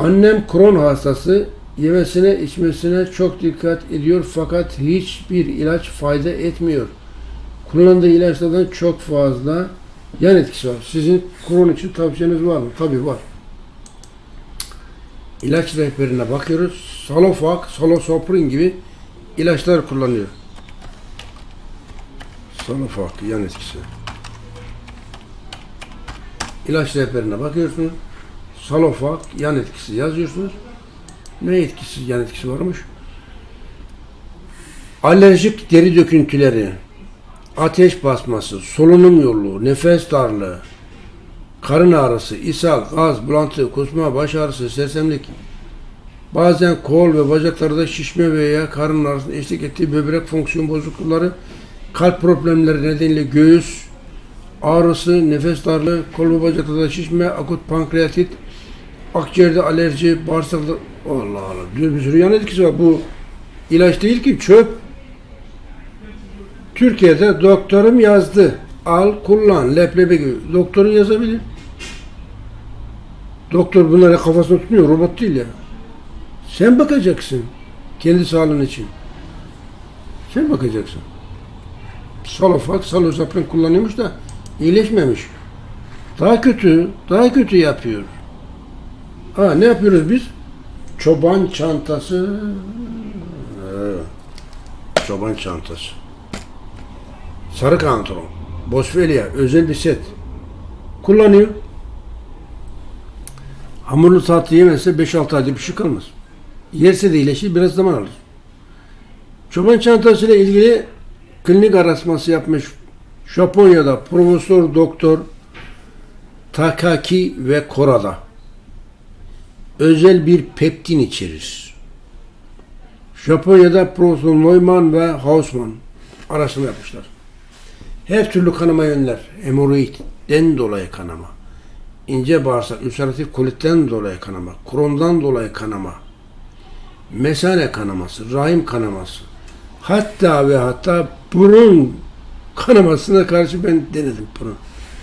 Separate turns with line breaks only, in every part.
Annem kron hastası. Yemesine içmesine çok dikkat ediyor fakat hiçbir ilaç fayda etmiyor. Kullandığı ilaçlardan çok fazla yan etkisi var. Sizin kron için tavsiyeniz var mı? Tabii var. İlaç rehberine bakıyoruz. Salofak, Salosoprin gibi ilaçlar kullanıyor. Salofak yan etkisi. İlaç rehberine bakıyorsunuz. Salofak yan etkisi yazıyorsunuz. Ne etkisi yan etkisi varmış? Alerjik deri döküntüleri, ateş basması, solunum yolu, nefes darlığı, karın ağrısı, ishal, gaz, bulantı, kusma, baş ağrısı, sersemlik, bazen kol ve bacaklarda şişme veya karın ağrısının eşlik ettiği böbrek fonksiyon bozuklukları, kalp problemleri nedeniyle göğüs ağrısı, nefes darlığı, kol ve bacaklarda şişme, akut pankreatit, akciğerde alerji, bağırsakta Allah Allah bir sürü yan etkisi var. Bu ilaç değil ki çöp. Türkiye'de doktorum yazdı. Al kullan leblebi gibi. Doktorun yazabilir. Doktor bunları kafasına tutmuyor. Robot değil ya. Sen bakacaksın. Kendi sağlığın için. Sen bakacaksın. Salofat, salosaprin kullanıyormuş da iyileşmemiş. Daha kötü, daha kötü yapıyor. Ha ne yapıyoruz biz? Çoban çantası. Evet. Çoban çantası. Sarı kantron. Boswellia özel bir set. Kullanıyor. Hamurlu tatlı yemezse 5-6 ayda bir şey kalmaz. Yerse de iyileşir biraz zaman alır. Çoban çantası ile ilgili klinik araştırması yapmış Japonya'da Profesör Doktor Takaki ve Korada özel bir peptin içerir. Japonya'da Profesör Neumann ve Hausmann araştırma yapmışlar. Her türlü kanama yönler. Hemoroidden dolayı kanama. ince bağırsak, ülseratif kolitten dolayı kanama, krondan dolayı kanama, mesane kanaması, rahim kanaması, hatta ve hatta burun kanamasına karşı ben denedim bunu.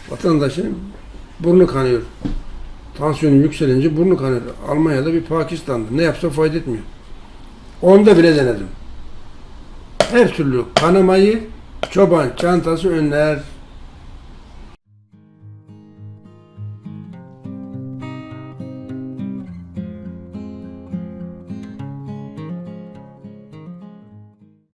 Vatandaşın burnu kanıyor. Tansiyonu yükselince burnu kanıyor. Almanya'da bir Pakistan'da. Ne yapsa fayda etmiyor. Onda bile denedim. Her türlü kanamayı çoban çantası önler.